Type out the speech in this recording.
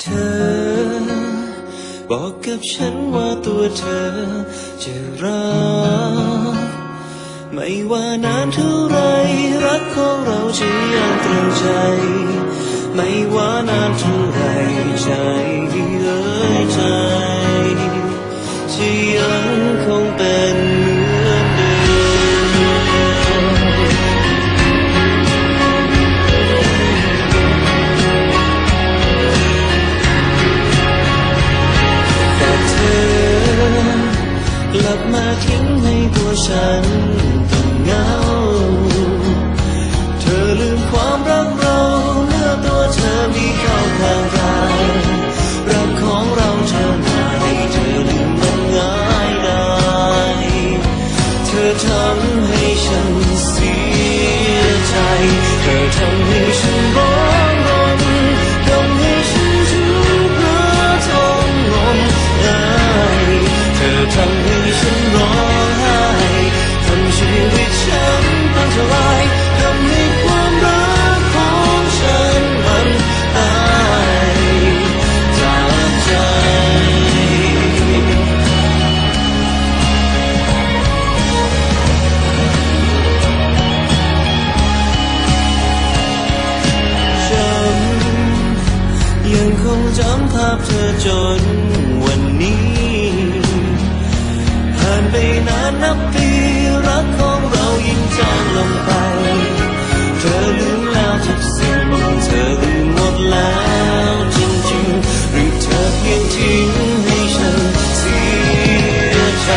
เธอ บอกกับฉันว่าตัวเธอจะรัก ไม่ว่านานเท่าไรรักของเราจะยังตรึงใจ ไม่ว่านานเท่า นับปีรักของเรายิ่งจางลงไป เธอลืมแล้วทุกสิ่งบางเธอลืมหมดแล้วจริงๆหรือเธอเพียงทิ้งให้ฉันเสียใจ